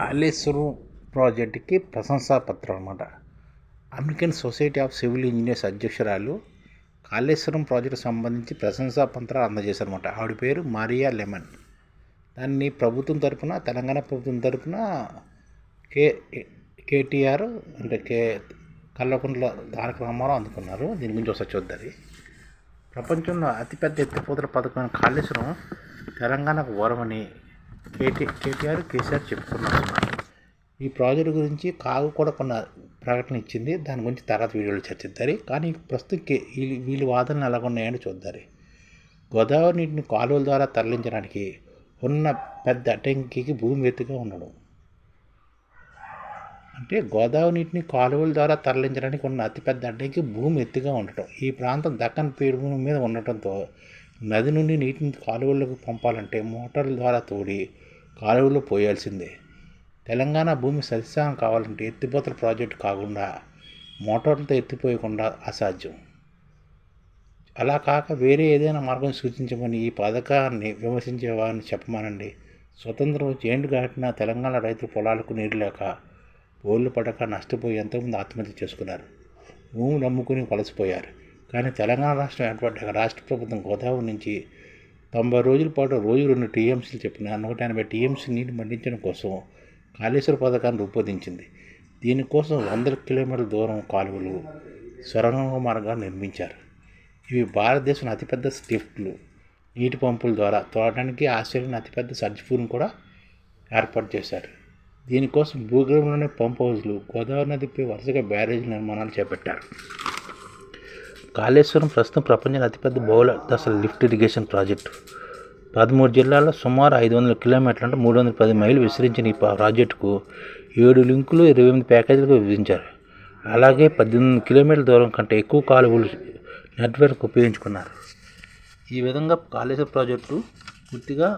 కాళేశ్వరం ప్రాజెక్టుకి ప్రశంసా పత్రం అనమాట American society of civil engineers అధ్యక్షురాలు కాళేశ్వరం ప్రాజెక్టు సంబంధించి ప్రశంసా పత్రాలు అందజేశారనమాట ఆవిడ పేరు మారియా లెమన్. దాన్ని ప్రభుత్వం తరఫున తెలంగాణ ప్రభుత్వం తరఫున కే కేటీఆర్ అంటే కే కల్వకుంట్ల తారక రామారావు అందుకున్నారు. దీని గురించి ఒకసారి చూద్దాం. ప్రపంచంలో అతిపెద్ద ఎత్తిపోతల పథకమైన కాళేశ్వరం తెలంగాణకు వరమని కేటీ కేటీఆర్ కేసీఆర్ చెప్పుకున్నారు. ఈ ప్రాజెక్టు గురించి కాగు కూడా కొన్న ప్రకటన ఇచ్చింది. దాని గురించి తర్వాత వీడియోలో చర్చిద్దారు. కానీ ప్రస్తుతం కే- వీళ్ళు వీళ్ళ వాదనలు ఎలా ఉన్నాయని చూద్దారు. గోదావరి నీటిని కాలువల ద్వారా తరలించడానికి ఉన్న పెద్ద అటంకికి భూమి ఎత్తుగా ఉండడం. అంటే గోదావరి నీటిని కాలువల ద్వారా తరలించడానికి ఉన్న అతిపెద్ద అడ్డంకి భూమి ఎత్తుగా ఉండటం. ఈ ప్రాంతం దక్కన్ పీఠభూమి మీద ఉండటంతో నది నుండి నీటిని కాలువలకు పంపాలంటే మోటార్ల ద్వారా తోడి కాలువలో పోయాల్సిందే. తెలంగాణ భూమి సస్యానం కావాలంటే ఎత్తిపోతల ప్రాజెక్టు కాకుండా మోటార్లతో ఎత్తిపోయకుండా అసాధ్యం. అలా కాక వేరే ఏదైనా మార్గం సూచించమని ఈ పథకాన్ని విమర్శించే వారిని చెప్పమనండి. స్వతంత్రం వచ్చి ఏంటి తెలంగాణ రైతులు పొలాలకు నీరు లేక బోర్లు పడక నష్టపోయి ఎంతోమంది ఆత్మహత్య చేసుకున్నారు. భూములు అమ్ముకుని వలసపోయారు. కానీ తెలంగాణ రాష్ట్రం ఏర్పడ్డాక రాష్ట్ర ప్రభుత్వం గోదావరి నుంచి తొంభై రోజుల పాటు రోజు రెండు టీఎంసీలు చెప్పిన నూట ఎనభై టీఎంసీ నీటిని మండించడం కోసం కాళేశ్వర పథకాన్ని రూపొందించింది. దీనికోసం వందల కిలోమీటర్ల దూరం కాలువలు సొరంగ మార్గాలు నిర్మించారు. ఇవి భారతదేశంలో అతిపెద్ద స్టిఫ్ట్లు నీటి పంపుల ద్వారా తోడటానికి ఆస్ట్రేలియన్ అతిపెద్ద సర్జిపూర్ని కూడా ఏర్పాటు చేశారు. దీనికోసం భూగర్భంలోనే పంప్ హౌజ్లు గోదావరి నదిపై వరుసగా బ్యారేజ్ నిర్మాణాలు చేపట్టారు. కాళేశ్వరం ప్రస్తుతం ప్రపంచంలో అతిపెద్ద బౌల దశల లిఫ్ట్ ఇరిగేషన్ ప్రాజెక్టు. పదమూడు జిల్లాల్లో సుమారు ఐదు వందల కిలోమీటర్లు అంటే మూడు వందల పది మైలు విస్తరించిన ఈ ప్రాజెక్టుకు ఏడు లింకులు ఇరవై ఎనిమిది ప్యాకేజీలుగా విభజించారు అలాగే పద్దెనిమిది కిలోమీటర్ల దూరం కంటే ఎక్కువ కాలువలు నెట్వర్క్ ఉపయోగించుకున్నారు. ఈ విధంగా కాళేశ్వరం ప్రాజెక్టు పూర్తిగా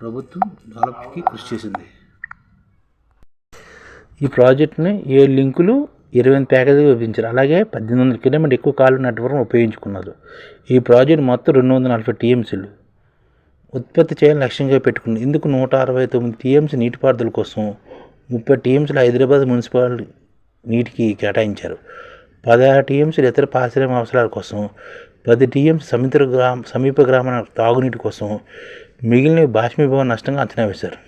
ప్రభుత్వం డెవలప్కి కృషి చేసింది. ఈ ప్రాజెక్టుని ఏడు లింకులు ఇరవై ఎనిమిది ప్యాకేజీగా విభజించారు. అలాగే పద్దెనిమిది వందల కిలోమీటర్ ఎక్కువ కాలు నెట్వర్క్ ఉపయోగించుకున్నారు. ఈ ప్రాజెక్టు మొత్తం రెండు వందల నలభై టీఎంసీలు ఉత్పత్తి చేయాలని లక్ష్యంగా పెట్టుకుంది ఇందుకు నూట అరవై తొమ్మిది టీఎంసీ నీటిపారుదల కోసం ముప్పై టీఎంసీలు హైదరాబాద్ మున్సిపాలిటీ నీటికి కేటాయించారు. పదహారు టీఎంసీలు ఇతర పారిశ్రామిక అవసరాల కోసం పది టీఎంసీ సముద్ర గ్రామ సమీప గ్రామాల తాగునీటి కోసం మిగిలిన బాష్పీభవన నష్టంగా అంచనా వేశారు.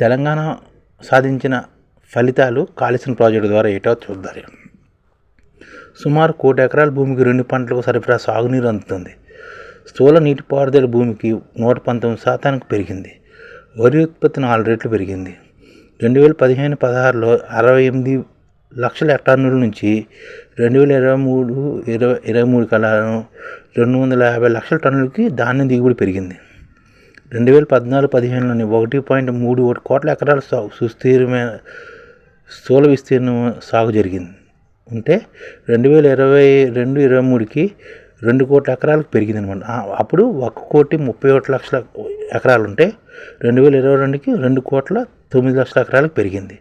తెలంగాణ సాధించిన ఫలితాలు కాళేశ్వరం ప్రాజెక్టు ద్వారా ఏటో చూద్దారు సుమారు కోటి ఎకరాల భూమికి రెండు పంటలకు సరిపడా సాగునీరు అందుతుంది. స్థూల నీటిపారుదల భూమికి నూట పంతొమ్మిది శాతానికి పెరిగింది. వరి ఉత్పత్తి నాలుగు రెట్లు పెరిగింది. రెండు వేల పదిహేను పదహారులో అరవై ఎనిమిది లక్షల టన్నుల నుంచి రెండు వేల ఇరవై మూడు ఇరవై ఇరవై మూడు కలాను రెండు వందల యాభై లక్షల టన్నులకి ధాన్యం దిగుబడి పెరిగింది. రెండు వేల పద్నాలుగు పదిహేనులోని ఒకటి పాయింట్ మూడు ఒకటి కోట్ల ఎకరాల సుస్థిరమైన స్థూల విస్తీర్ణం సాగు జరిగింది. ఉంటే రెండు వేల ఇరవై రెండు ఇరవై మూడుకి రెండు కోట్ల ఎకరాలకు పెరిగింది అనమాట అప్పుడు ఒక కోటి ముప్పై ఒకటి లక్షల ఎకరాలు ఉంటే రెండు వేల ఇరవై రెండుకి రెండు కోట్ల తొమ్మిది లక్షల ఎకరాలకు పెరిగింది.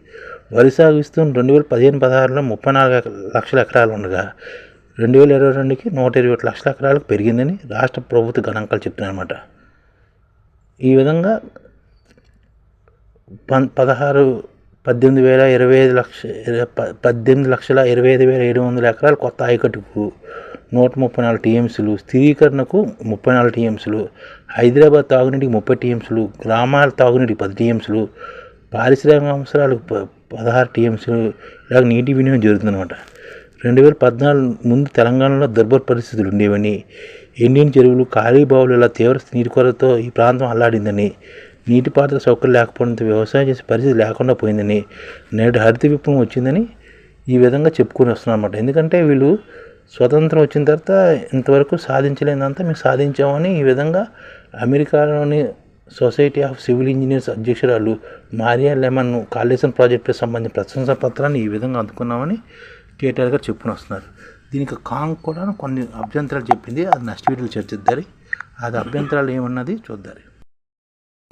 వరి సాగు విస్తీర్ణం రెండు వేల పదిహేను పదహారులో ముప్పై నాలుగు లక్షల ఎకరాలు ఉండగా రెండు వేల ఇరవై రెండుకి నూట ఇరవై ఒకటి లక్షల ఎకరాలకు పెరిగిందని రాష్ట్ర ప్రభుత్వ గణాంకాలు చెప్తున్నాయన్నమాట. ఈ విధంగా పన్ పదహారు పద్దెనిమిది వేల ఇరవై ఐదు లక్ష ప- పద్దెనిమిది లక్షల ఇరవై ఐదు వేల ఏడు వందల ఎకరాలు కొత్త ఆయకట్టుకు నూట ముప్పై నాలుగు టీఎంసీలు స్థిరీకరణకు ముప్పై నాలుగు టీఎంసీలు హైదరాబాద్ తాగునీటికి ముప్పై టీఎంసీలు గ్రామాల తాగునీటికి పది టీఎంసీలు పారిశ్రామిక అవసరాలకు ప- పదహారు టీఎంసీలు ఇలాగ నీటి వినియోగం జరుగుతుందన్నమాట. రెండు వేల పద్నాలుగు ముందు తెలంగాణలో దుర్భర పరిస్థితులు ఉండేవని ఎండిన చెరువులు ఖాళీ బావులు ఇలా తీవ్ర నీటి కొరతతో ఈ ప్రాంతం అల్లాడిందని నీటిపారుదల సౌకర్యం లేకపోవడంతో వ్యవసాయం చేసే పరిస్థితి లేకుండా పోయిందని నేడు హరిత విప్లవం వచ్చిందని ఈ విధంగా చెప్పుకొని వస్తున్నారు అనమాట ఎందుకంటే వీళ్ళు స్వతంత్రం వచ్చిన తర్వాత ఇంతవరకు సాధించలేదంతా మేము సాధించామని ఈ విధంగా అమెరికాలోని సొసైటీ ఆఫ్ సివిల్ ఇంజనీర్స్ అధ్యక్షురాలు మారియా లెమన్ కాళేశ్వరం ప్రాజెక్టుకు సంబంధించిన ప్రశంసా పత్రాన్ని ఈ విధంగా అందుకున్నామని కేటీఆర్ గారు చెప్పుకొని వస్తున్నారు. దీనికి కాంగ్ కూడా కొన్ని అభ్యంతరాలు చెప్పింది. అది నెక్స్ట్ వీడియోలో చర్చిద్దారు. అది అభ్యంతరాలు ఏమన్నది చూద్దారు.